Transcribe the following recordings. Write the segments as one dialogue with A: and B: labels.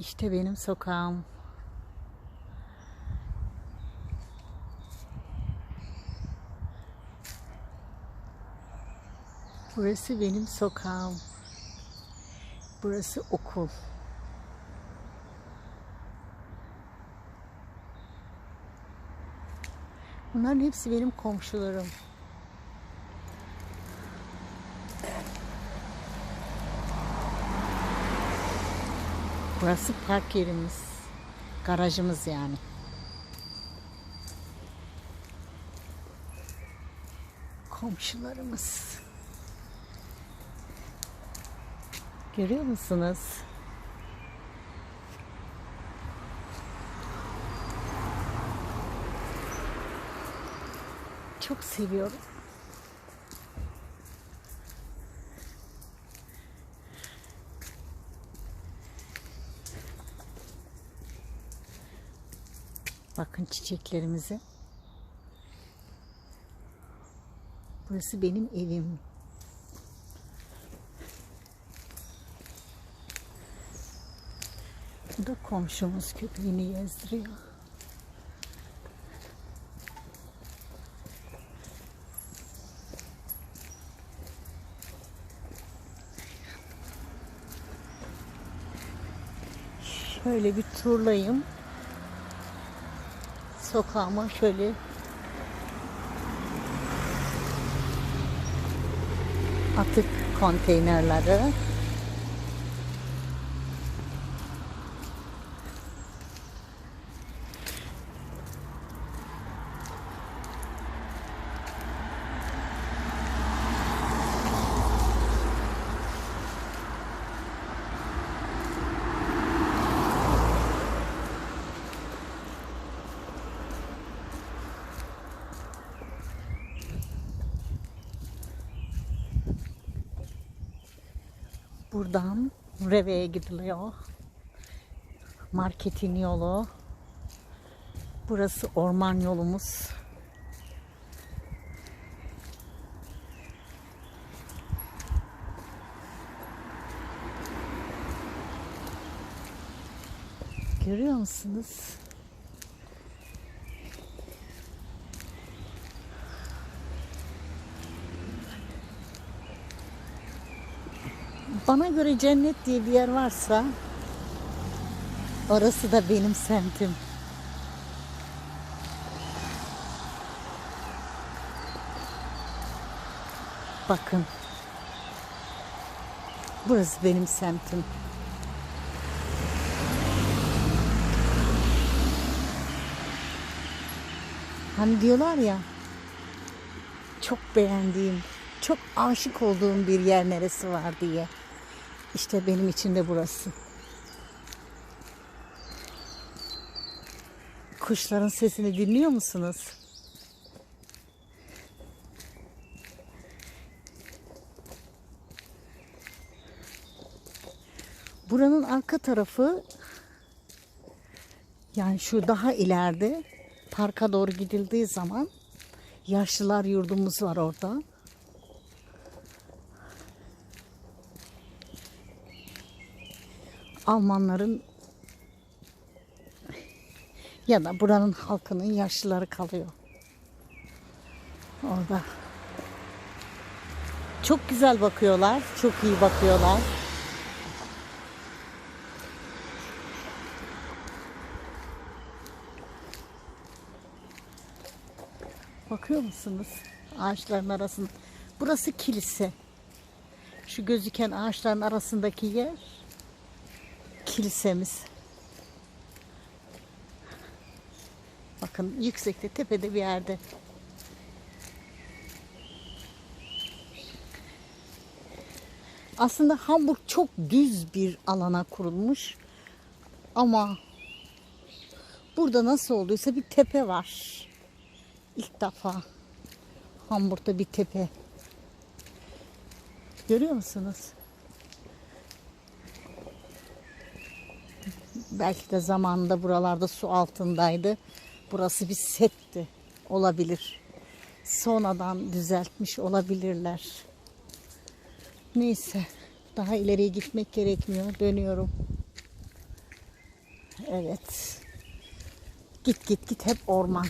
A: İşte benim sokağım. Burası benim sokağım. Burası okul. Bunların hepsi benim komşularım. Burası park yerimiz. Garajımız yani. Komşularımız. Görüyor musunuz? Çok seviyorum. Bakın çiçeklerimize. Burası benim evim. Bu da komşumuz köpeğini gezdiriyor. Şöyle bir turlayayım. Sokağıma şöyle. Atık konteynerleri Buradan Reve'ye gidiliyor. Marketin yolu. Burası orman yolumuz. Görüyor musunuz? Bana göre cennet diye bir yer varsa orası da benim semtim. Bakın. Burası benim semtim. Hani diyorlar ya çok beğendiğim, çok aşık olduğum bir yer neresi var diye. İşte benim için de burası. Kuşların sesini dinliyor musunuz? Buranın arka tarafı yani şu daha ileride parka doğru gidildiği zaman yaşlılar yurdumuz var orada. Almanların ya da buranın halkının yaşlıları kalıyor. Orada. Çok güzel bakıyorlar. Çok iyi bakıyorlar. Bakıyor musunuz? Ağaçların arasında. Burası kilise. Şu gözüken ağaçların arasındaki yer kilisemiz. Bakın yüksekte tepede bir yerde. Aslında Hamburg çok düz bir alana kurulmuş. Ama burada nasıl olduysa bir tepe var. İlk defa Hamburg'da bir tepe. Görüyor musunuz? Belki de zamanında buralarda su altındaydı. Burası bir setti. Olabilir. Sonradan düzeltmiş olabilirler. Neyse. Daha ileriye gitmek gerekmiyor. Dönüyorum. Evet. Git git git hep orman.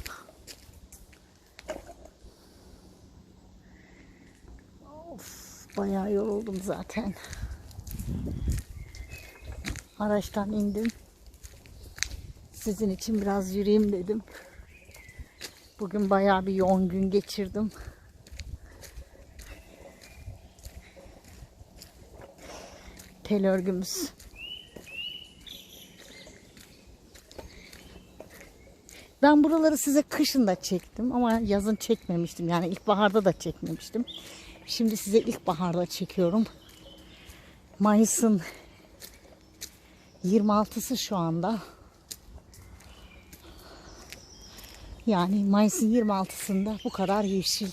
A: Of, bayağı yoruldum zaten. Araçtan indim. Sizin için biraz yürüyeyim dedim. Bugün bayağı bir yoğun gün geçirdim. Tel örgümüz. Ben buraları size kışın da çektim ama yazın çekmemiştim. Yani ilkbaharda da çekmemiştim. Şimdi size ilkbaharda çekiyorum. Mayıs'ın 26'sı şu anda. Yani Mayıs'ın 26'sında bu kadar yeşil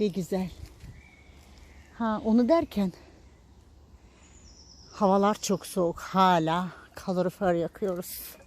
A: ve güzel. Ha onu derken havalar çok soğuk. Hala kalorifer yakıyoruz.